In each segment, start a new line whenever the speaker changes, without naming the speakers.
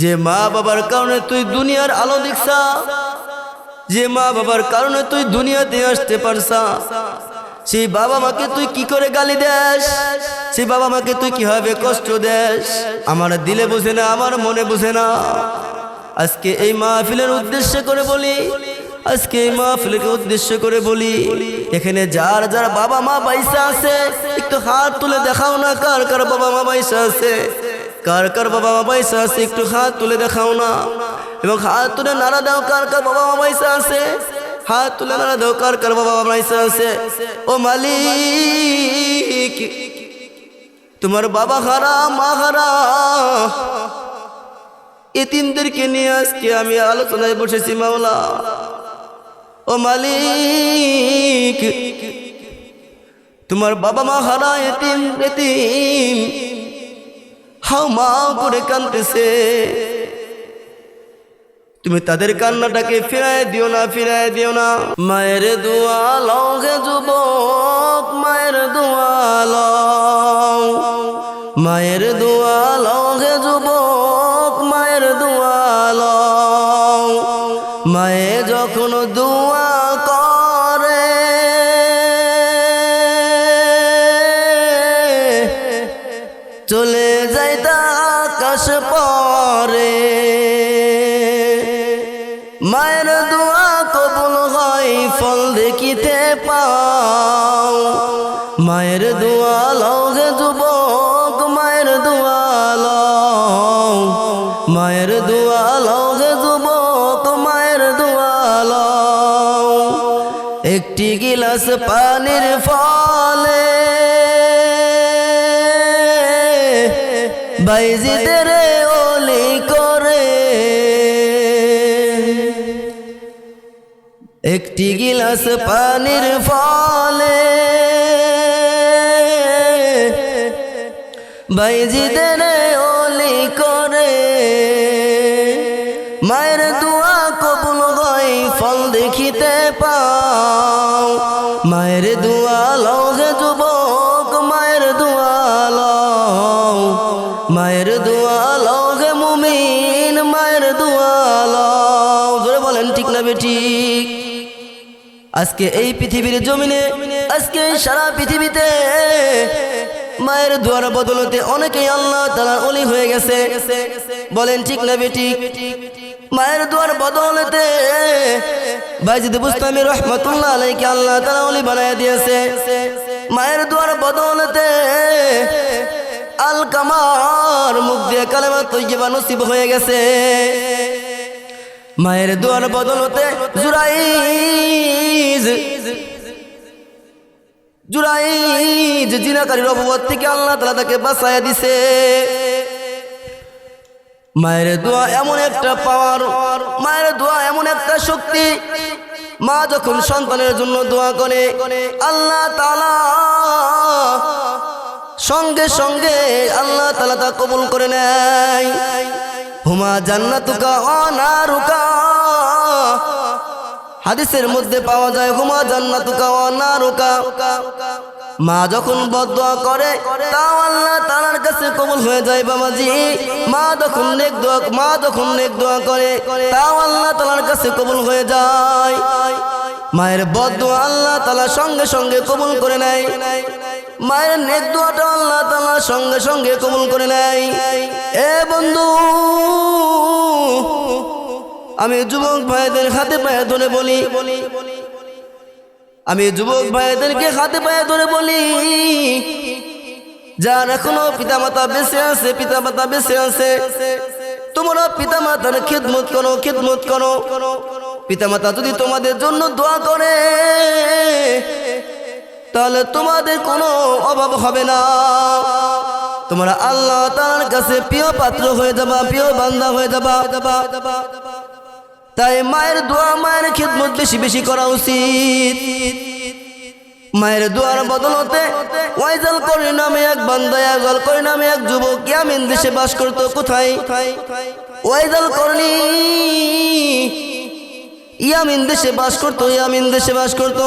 যে মা বাবার কারণে তুই দুনিয়ার আলো দেখছা, যে মা বাবার কারণে তুই দুনিয়াতে আসতে পারছা, সেই বাবা মাকে তুই কি করে গালি দেস? সেই বাবা মাকে তুই কীভাবে কষ্ট দেস? আমার দিলে বুঝে না, আমার মনে বুঝে না। আজকে এই মাহফিলের উদ্দেশ্য করে বলি, আজকে এই মাহফিলকে উদ্দেশ্য করে বলি, এখানে যার যার বাবা মা বাইসা আছে, একটু হাত তুলে দেখাও না কার কার বাবা মা বাইসা আছে। কার কার বাবা বাইসা আছে, একটু হাত তুলে দেখাও না। এবং হাত তুলে নাড়া দাও, কার কার বাবা বাইসা আছে? হাত তুলে নাড়া দাও, কার কার বাবা বাইসা আছে? ও মালিক, তোমার বাবা হারা, মা হারা। এ এতিমদেরকে নিয়ে আজকে আমি আলোচনায় বসেছি, মাওলা। ও মালিক, তোমার বাবা মা হারা, এতিম এতিম। হাও মা করে কানতেছে তুমি তাদের কান্নাটাকে ফিরায় দিও না, ফিরায় দিও না। মায়ের দোয়া লও গে যুবক, মায়ের দোয়া লও। মায়ের দোয়া লও গে যুবক, মায়ের দোয়া লও। মায়ে যখন দোয়া মায়ের দোয়া গে যুবক, মায়ের দোয়া মায়ের দোয়া গে যুবক, মায়ের দোয়া একটি গিলাস পানির ফলে বাইজিদের ওলি করে। একটি গিলাস পানির ফলে বাইজিদের ওলি করে। মায়ের দোয়া কবুল হয়, ফল দেখিতে পাও। মায়ের দোয়া লও গে যুবক, মায়ের দোয়া লও। মায়ের দোয়া লও গে মুমিন, মায়ের দোয়া লও। জোরে বলেন, ঠিক না বেঠিক? আজকে এই পৃথিবীর জমিনে, আজকে সারা পৃথিবীতে মায়ের দুয়ার বদলতে অনেকেই আল্লাহ তালার অলি হয়ে গেছে। বলেন, ঠিক না বেঠিক? মায়ের দুয়ার বদলতে বাইজিদ বুস্তামি রহমতুল্লাহ আলাইকে আল্লাহ তালা অলি বানায় দিয়েছে। মায়ের দুয়ার বদলতে আল কামার মুখ দিয়ে কালেমা তৈবা নসিব হয়ে গেছে। মায়ের দুয়ার বদলতে জুরাইজ জুরাইজ জিনাকারীর অপবাদ থেকে আল্লাহ তালা তাকে বাঁচাইয়া দিছে। মায়ের দোয়া এমন একটা পাওয়ার, মায়ের দোয়া এমন একটা শক্তি। মা যখন সন্তানের জন্য দোয়া করে, আল্লাহ তালা সঙ্গে সঙ্গে আল্লাহ তালা তা কবুল করে নেয়। হুমা জান্নাতুকা অনারুকা হাদিসের মধ্যে পাওয়া যায়, হুমা জান্নাতুকা অনারুকা মা যখন বদোয়া করে, তাও আল্লাহ তালার কাছে কবুল হয়ে যায়, বাবাজি, মা যখন নেক দোয়া, মা যখন নেক দোয়া করে, তাও আল্লাহ তালার কাছে কবুল হয়ে যায়। মায়ের বদোয়া আল্লাহ তালা সঙ্গে সঙ্গে কবুল করে নেয়। মায়ের নেক দোয়াটা আল্লাহ তালা সঙ্গে সঙ্গে কবুল করে নেয়। এ বন্ধু আমি যুবক ভাইদের হাতে পায়ে ধরে বলি। আমি যুবক ভাইদেরকে হাতে পায়ে ধরে বলি, যার এখনও পিতা মাতা বেঁচে আছে পিতা মাতা বেঁচে আছে। তোমরা পিতা মাতার খেদমত করো খেদমত করো। পিতা মাতা যদি তোমাদের জন্য দোয়া করে, তাহলে তোমাদের কোনো অভাব হবে না। তোমরা আল্লাহ তার কাছে প্রিয় পাত্র হয়ে যাবা, প্রিয় বান্দা হয়ে যাবা। তাই মায়ের দোয়া, মায়ের খিদমত বেশি বেশি করা উচিত। মায়ের দোয়ার বদলতে ওয়াইজাল করে নামে এক বান্দা একজাল করে নামে এক যুবক, ইয়ামিন দেশে বাস করতো কোথায়? ওয়াইজাল করনি, ইয়ামিন দেশে বাস করতো, ইয়ামিন দেশে বাস করতো।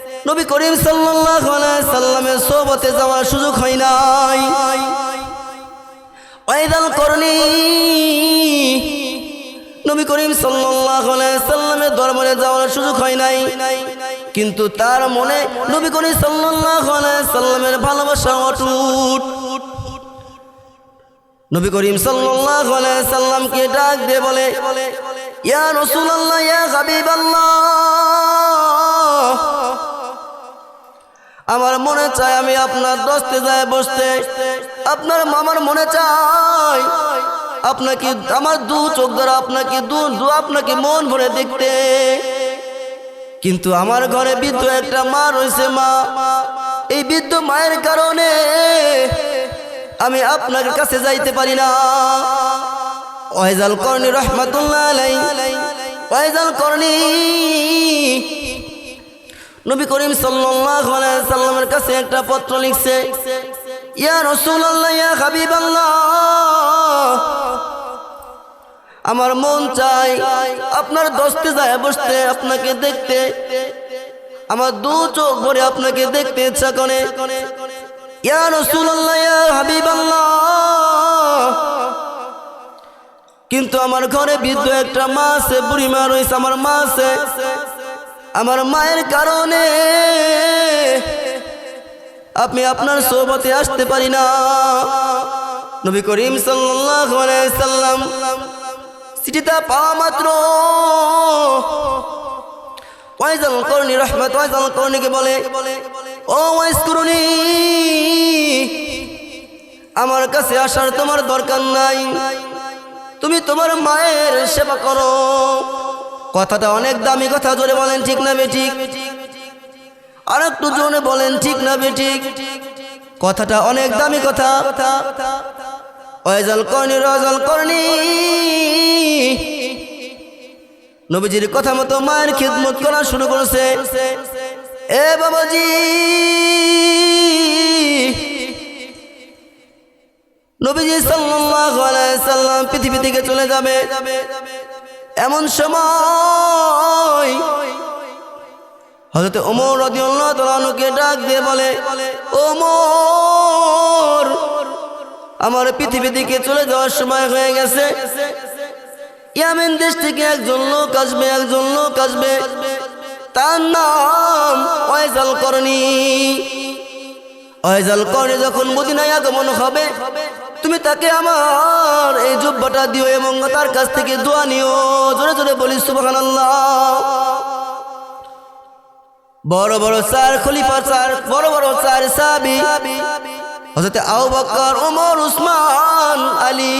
নবী করিম সাল্লাল্লাহু সাল্লামের সোহবতে যাওয়ার সুযোগ হয় নাই। ওয়াইদাল করনি। নবী করিম সাল্লাল্লাহু সাল্লামের দরবারে যাওয়ার সুযোগ হয় নাই। কিন্তু তার মনে নবী করিম সাল্লাল্লাহু সাল্লামের ভালোবাসা অটুট। নবী করিম সাল্লাল্লাহু সাল্লামকে ডাক দিয়ে বলে, ইয়া রাসূলুল্লাহ, ইয়া হাবিবাল্লাহ। আমার মনে চায় আমি আপনার দশতে যায় বসতে। আপনার মামার মনে চায় আপনাকে আমার দু চোখ দ্বারা আপনাকে দু দু, আপনাকে মন ভরে দেখতে। কিন্তু আমার ঘরে বৃদ্ধ একটা মা রয়েছে মা। এই বৃদ্ধ মায়ের কারণে আমি আপনার কাছে যাইতে পারি না। ওয়াইজাল করনি রহমাতুল্লাহ আলাই ওয়াইজাল করনি নবী করিম সাল্লাল্লাহু আলাইহি সাল্লামের কাছে একটা পত্র লিখছে, ইয়া রাসূলুল্লাহ, ইয়া হাবিবাল্লাহ, আমার মন চাই আপনার দশতে যায় বসতে, আপনাকে দেখতে, আমার দু চোখ ভরে আপনাকে দেখতে ইচ্ছা করে ইয়া হাবিবাল্লাহ, কিন্তু আমার ঘরে বৃদ্ধ একটা মা আছে, বুড়ি মা রয়েছে, আমার মা আছে, আমার মায়ের কারণে আপনি আপনার সোবতে আসতে পারি না। নবী করিম সাল্লাম চিঠিটা পাওয়া মাত্র ওয়াইজাল করনি রহমত, ওয়াইজাল করনিকে বলে, ও ওয়াইস করুনি, আমার কাছে আসার তোমার দরকার নাই। তুমি তোমার মায়ের সেবা করো। কথাটা অনেক দামি কথা, জোরে বলেন, ঠিক না বেঠিক? আর একটু জোরে বলেন, ঠিক না বেঠিক কথাটা অনেক দামি কথা। ওয়াইজাল করনি, রাজাল করনি। নবীজির কথা মতো মায়ের খিদমত করা শুরু করেছে। এ বাবাজি। নবীজি সাল্লাম পৃথিবী থেকে চলে যাবে। এমন সময় হযরত ওমর রাদিয়াল্লাহু তাআলাকে ডাক দিয়ে বলে, ওমর, আমার পৃথিবী থেকে চলে যাওয়ার সময় হয়ে গেছে। ইয়ামেন দেশ থেকে একজন লোক আসবে, একজন লোক আসবে। তার নাম ওয়াইজাল করনি ওয়াইজাল করনি যখন মদিনায় আগমন হবে, তুমি তাকে আমার এই জুব্বাটা দিও এবং তার কাছ থেকে দোয়া নিও। জোরে জোরে বলি, সুবহানাল্লাহ। বড় বড় চার খলিফা চার বড় বড় চার সাবি হযরত আবু বকর ওমর উসমান, আলী।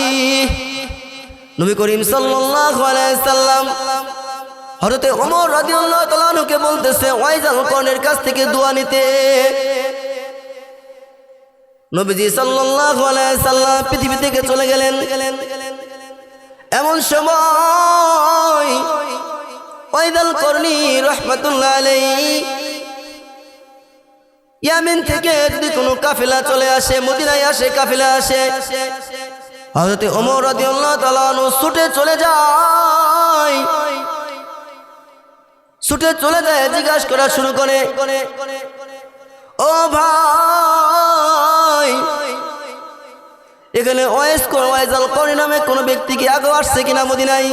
নবী করিম সাল্লাল্লাহু আলাইহি সাল্লাম হযরত ওমর রাদিয়াল্লাহু তাআলা আনহুকে বলতেছে ওয়াইজাল কর্ণের কাছ থেকে দোয়া নিতে। নবীজি সাল্লাল্লাহু আলাইহি সাল্লাম পৃথিবী থেকে চলে গেলেন। এমন সময় ওয়াইদাল কর্ণী রাহমাতুল্লাহ আলাইহি। ইয়ামিন থেকে যদি কোনো কাফেলা চলে আসে, মদিনায় আসে, কাফেলা আসে, হযরত ওমর রাদিয়াল্লাহু তাআলা ছুটে চলে যায়। ছুটে চলে যায়, জিজ্ঞাসা করা শুরু করে, ও ভাই, এখানে ওয়েস ওয়াইজাল করি নামে কোনো ব্যক্তি কি আগে আসছে কিনা মদিনাই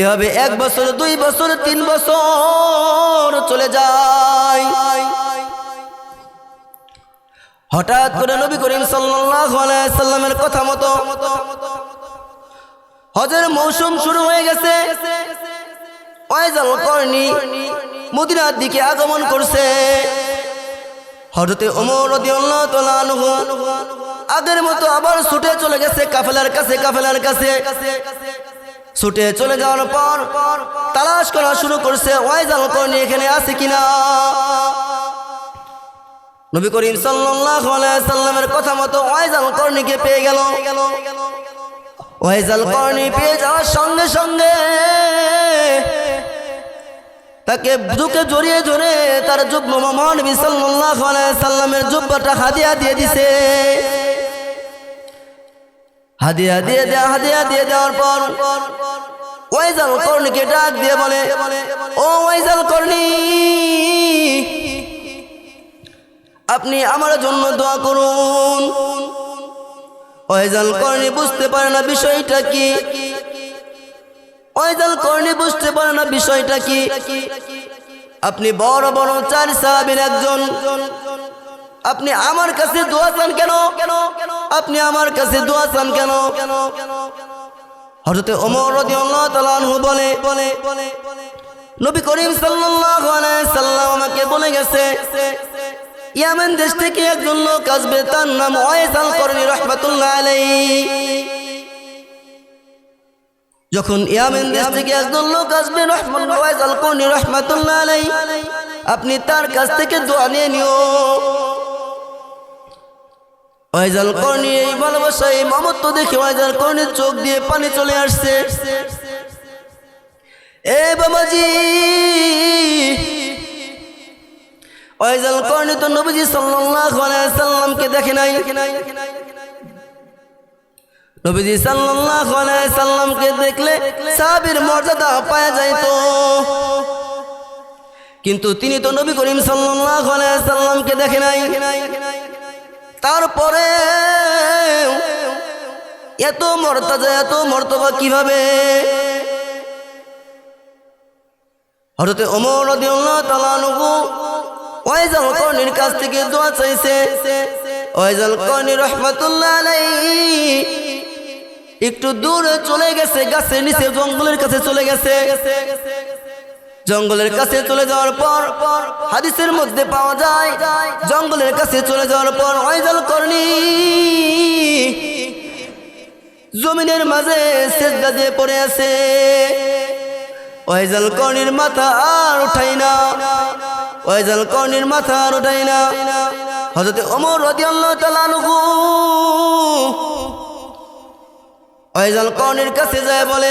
এভাবে এক বছর, দুই বছর, তিন বছর চলে যায়। হঠাৎ করে নবী করিম সাল্লামের কথা মতো হজের মৌসুম শুরু হয়ে গেছে। মদিনার দিকে আগমন করছে। তাআলা আনহু আগের মতো আবার ছুটে চলে গেছে কাফেলার কাছে কাফেলার কাছে। ছুটে চলে যাওয়ার পর তালাশ করা শুরু করছে, ওয়াইজাল করনি এখানে আছে কিনা? নবী করিম সাল্লামের কথা মতো ওয়াইজাল কর্ণীকে পেয়ে গেল। ওয়াইজাল কর্ণী পেয়ে যাওয়ার সঙ্গে সঙ্গে তাকে বুকে জড়িয়ে জড়ে তার যুগ্ম সাল্লাল্লাহু আলাইহি সাল্লামের জুব্বাটা হাদিয়া দিয়ে দিছে। হাদিয়া দিয়ে দেয়া, হাদিয়া দিয়ে দেওয়ার পর ওয়াইজাল কর্ণীকে ডাক দিয়ে বলে, ও ওয়াইজাল কর্ণী, আপনি আমার জন্য দোয়া করুন। ওয়াইজাল কর্ণী বুঝতে পারে না বিষয়টা কি। ওয়াইজাল কর্ণী বুঝতে পারে না বিষয়টা কি। আপনি বড় বড় চার সাহাবীর একজন। আপনি আমার কাছে দোয়া চান কেন? কেন আপনি আমার কাছে দোয়া চান কেন? হযরতে ওমর রাদিয়াল্লাহু আনহু বলে বলে নবী করিম সাল্লাল্লাহু আলাইহি সাল্লাম আমাকে বলে গেছে, ইয়ামেন দেশ থেকে একজন লোক আসবে, তার নাম ওয়াইসাল করনি রহমাতুল্লাহ আলাইহি। যখন ইয়ামেন দেশ থেকে একজন লোক আসবে রহমান ওয়াইসাল করনি রহমাতুল্লাহ আলাইহি, আপনি তার কাছ থেকে দোয়া নিয়ে নিও। ওয়াইজাল করনি এই ভালোবাসা এই মমত্ব দেখে ওয়াইজাল করনির চোখ দিয়ে পানি চলে আসছে। এ বাবাজি! ওয়াইজাল করনি তো নবীজি সাল্লাল্লাহু আলাইহি সাল্লামকে দেখে নাই। নবীজি সাল্লাল্লাহু আলাইহি সাল্লামকে দেখলে সাহাবীর মর্যাদা পাওয়া যাইতো। কিন্তু তিনি তো নবী করিম সাল্লাল্লাহু আলাইহি সাল্লামকে দেখে নাই। তারপরে এত মর্তাজা, এত মর্তবা কীভাবে? হঠাৎ অমর ওয়াইজাল কর্ণীর কাছ থেকে দোয়া চাইছে, ওয়াইজাল কর্ণী রহমাতুল্লাহ একটু দূরে চলে গেছে, গাছের নিচে জঙ্গলের কাছে চলে গেছে। জঙ্গলের কাছে চলে যাওয়ার পর পর হাদিসের মধ্যে পাওয়া যায়, জঙ্গলের কাছে চলে যাওয়ার পর ওয়াইজাল কর্ণী জমিনের মাঝে সেজদা দিয়ে পড়ে আছে। ওয়াইজাল কর্ণীর মাথা আর উঠাই না। ওয়াইজাল কর্ণীর মাথা আর উঠাই না। হযরত ওমর রাদিয়াল্লাহু তাআলা আনহু ওয়াইজাল কর্ণীর কাছে যায় বলে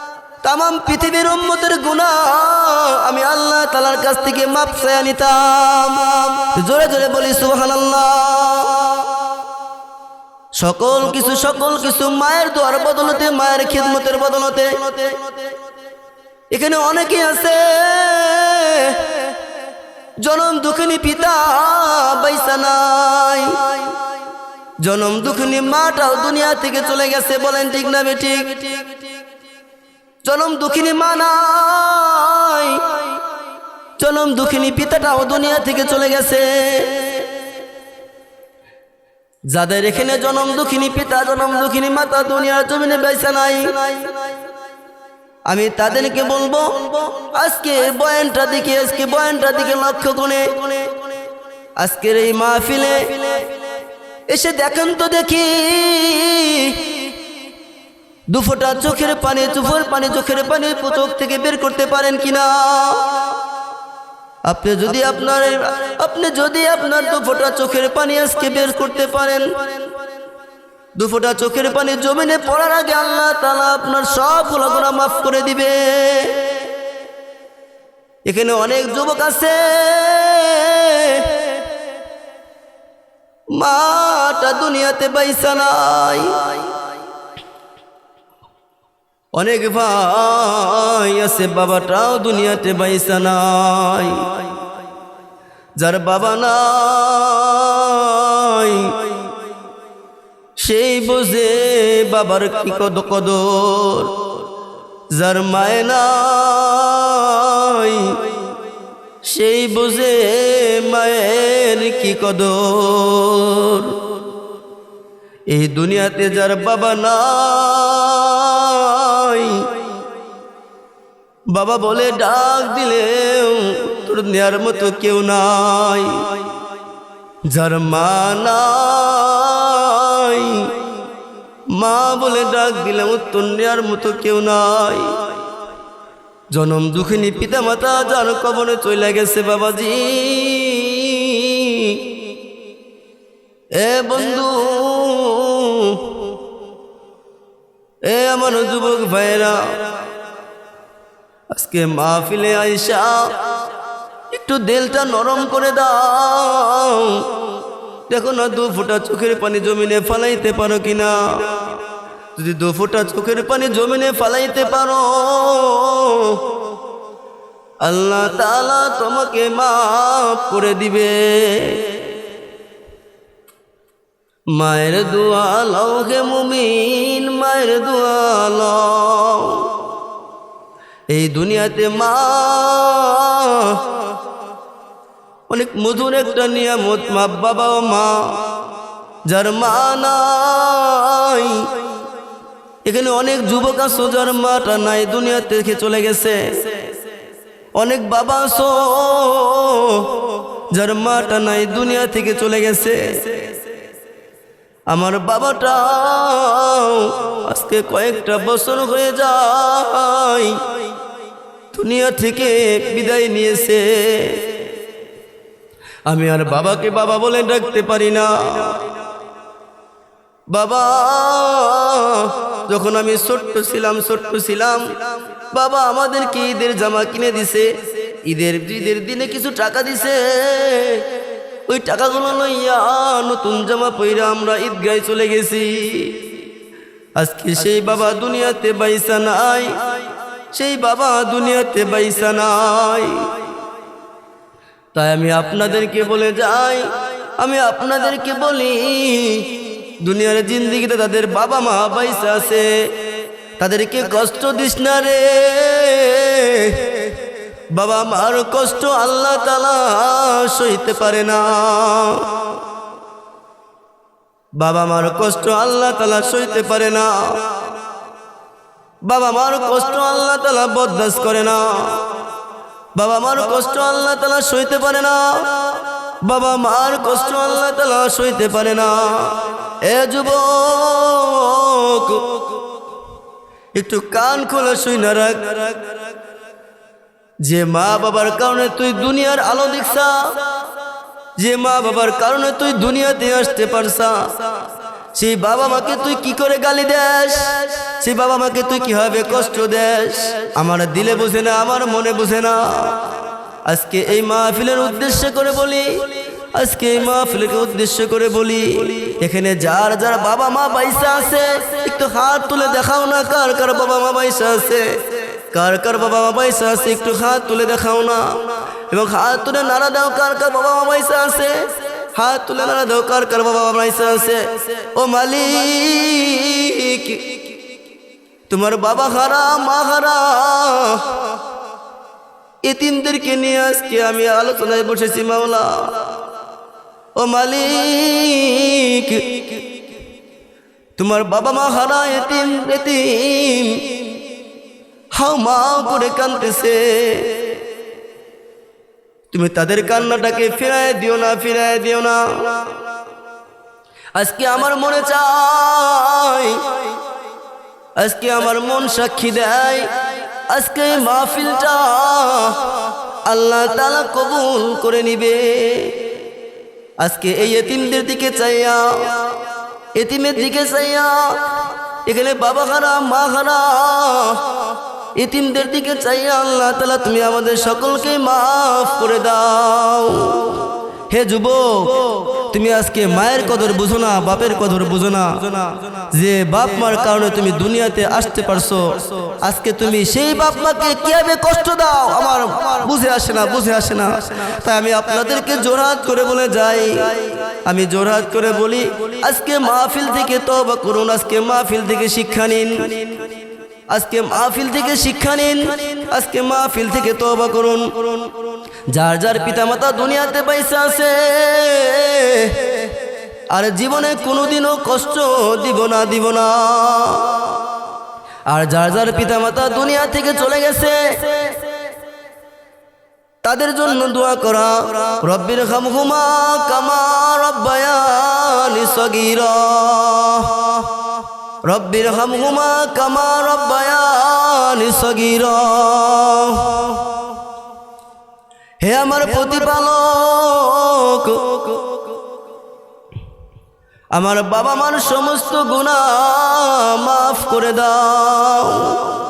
তাম পৃথিবীর উম্মতের গুনাহ আমি আল্লাহ তালার কাছ থেকে মাপ চাইয়া নিতাম। জোরে জোরে বলি, সুবহানাল্লাহ। সকল কিছু সকল কিছু মায়ের দোয়ার বদলতে, মায়ের খিদমতের বদলতে। এখানে অনেকে আছে, জনম দুঃখিনী পিতা বাইসা নাই। জনম দুঃখিনী মাটাও দুনিয়া থেকে চলে গেছে, বলেন ঠিক না বে ঠিক? জনম দুঃখিনী মা নাই। জনম দুঃখিনী পিতাটাও দুনিয়া থেকে চলে গেছে। যাদের এখানে জনম দুঃখিনী পিতা, জনম দুঃখিনী মাতা দুনিয়ার জমিনে বেসা নাই। আমি তাদেরকে বলব, আজকে বয়ানটা দিকে আজকে বয়ানটা দিকে লক্ষ্য করে। আজকের এই মাহফিলে এসে দেখেন তো দেখি দুফোটা চোখের পানি চুফোর পানি চোখের পানি চোখ থেকে বের করতে পারেন কিনা আপনি যদি আপনার আপনি যদি আপনার দুফোটা চোখের পানি আজকে বের করতে পারেন। দুফোটা চোখের পানি জমিনে পড়ার আগে আল্লাহ তালা আপনার সব গুণা মাফ করে দিবে। এখানে অনেক যুবক আছে। মাটা দুনিয়াতে বাইসা নাই। অনেক ভাই আছে, বাবাটাও দুনিয়াতে বাইসা নাই। যার বাবা নাই, সেই বোঝে বাবার কি কদ কদর। যার মায় নাই, সেই বোঝে মায়ের কি কদর। এই দুনিয়াতে যার বাবা নাই বাবা বলে, ডাক দিলেও তোর নেয়ার মতো কেউ নাই। যার মা নাই, মা বলে ডাক দিলাম উত্তর নেয়ার মতো কেউ নাই। জনম দুঃখিনী পিতা মাতা যার কবরে চলে গেছে বাবাজি। এ বন্ধু এ আমার যুবক ভাইরা আজকে মাহফিলে আইসা একটু দিলটা নরম করে দাও। দেখো না, দু ফোঁটা চোখের পানি জমিনে ফালাইতে পারো কিনা? যদি দু ফুটা চোখের পানি জমিনে ফালাইতে পারো, আল্লাহ তালা তোমাকে মাফ করে দিবে। মায়ের দোয়া লও মুমিন, মায়ের দোয়া এই দুনিয়াতে মা অনেক মধুর একটা নিয়ামত, মা বাবা মা, যার মা নাই। এখানে অনেক যুবক আছো, যার মাটা নাই দুনিয়া থেকে চলে গেছে। অনেক বাবা আছো, যার মাটা নাই, দুনিয়া থেকে চলে গেছে। আমার বাবাটা আজকে কয়েকটা বছর হয়ে যায়, দুনিয়া থেকে বিদায় নিয়েছে। আমি আর বাবাকে বাবা বলে ডাকতে পারি না। বাবা, যখন আমি ছোট্ট ছিলাম ছোট্ট ছিলাম, বাবা আমাদেরকে ঈদের জামা কিনে দিছে। ঈদের ঈদের দিনে কিছু টাকা দিছে। ওই টাকাগুলো লইয়া নতুন জামা পইরা আমরা ঈদগায় চলে গেছি। আজকে সেই বাবা দুনিয়াতে বাইসা নাই। সেই বাবা দুনিয়াতে বাইসা নাই। তাই আমি আপনাদেরকে বলে যাই আমি আপনাদেরকে বলি দুনিয়ার জিন্দিগিতে তাদের বাবা মা বাইসা আছে। তাদেরকে কষ্ট দিস না রে। বাবা মার কষ্ট আল্লাহ তালা সইতে পারে না। বাবা মার কষ্ট আল্লাহ তালা সইতে পারে না। বাবা মার কষ্ট আল্লাহ তালা বরদাস্ত করে না। বাবা মার কষ্ট আল্লাহ তালা সইতে পারে না। বাবা মার কষ্ট আল্লাহ তালা সইতে পারে না। এ যুবক, একটু কান খোলা শুই না রাখ। যে মা বাবার কারণে তুই দুনিয়ার আলো দেখছা, যে মা বাবার কারণে তুই দুনিয়াতে আসতে পারছা, সেই বাবা মাকে তুই কি করে গালি দেস? সেই বাবা মাকে তুই কীভাবে কষ্ট দেস? আমার দিলে বুঝে না, আমার মনে বুঝে না। আজকে এই মাহফিলের উদ্দেশ্য করে বলি, আজকে এই মাহফিলকে উদ্দেশ্য করে বলি, এখানে যার যার বাবা মা বাইসা আছে, একটু হাত তুলে দেখাও না কার কার বাবা মা বাইসা আছে। কার কার বাবা বাইসা আছে, একটু হাত তুলে দেখাও না। এবং হাত তুলে নাড়া দাও, কার কার বাবা বাইসা আছে? হাত তুলে নাড়া দাও, কার কার বাবা বাইসা আছে? ও মালিক, তোমার বাবা হারা, মা হারা এ এতিমদেরকে নিয়ে আজকে আমি আলোচনায় বসেছি, মাওলা। ও মালিক, তোমার বাবা মা হারা, এতিম এতিম হাও মা করে কানতেছে তুমি তাদের কান্নাটাকে ফিরায় দিও না, ফিরায় দিও না। আজকে আমার মনে চাই, আজকে আমার মন সাক্ষী দেয়, আজকে মাহফিলটা আল্লাহ তালা কবুল করে নিবে। আজকে এই এতিমদের দিকে চাইয়া, এতিমের দিকে চাইয়া, এখানে বাবা খারা মা খারা এতিমদের দিকে চাইয়া আল্লাহ তালা তুমি আমাদের সকলকে মাফ করে দাও। হে যুবক, তুমি আজকে মায়ের কদর বুঝো না, বাপের কদর বুঝো না। যে বাপ মার কারণে তুমি দুনিয়াতে আসতে পারছ, আজকে তুমি সেই বাপ মাকে কীভাবে কষ্ট দাও। আমার বুঝে আসে না, বুঝে আসে না। তাই আমি আপনাদেরকে জোরহাত করে বলে যাই। আমি জোরহাত করে বলি, আজকে মাহফিল থেকে তবা করুন, আজকে মাহফিল থেকে শিক্ষা নিন। আজকে মাহফিল থেকে শিক্ষা নিন। আজকে মাহফিল থেকে তবা করুন। যার যার পিতামাতা দুনিয়াতে পয়সা আছে, আর জীবনে কোনোদিনও কষ্ট দিব না দিব না। আর যার যার পিতামাতা দুনিয়া থেকে চলে গেছে, তাদের জন্য দোয়া করা, রব্বির খামহুমা কামা রব্বায়ানি সগীরা। রব্বির হামহুমা কামা রব্বায়ানি সগির। হে আমার প্রতিপালক, আমার বাবা মার সমস্ত গুণা মাফ করে দাও।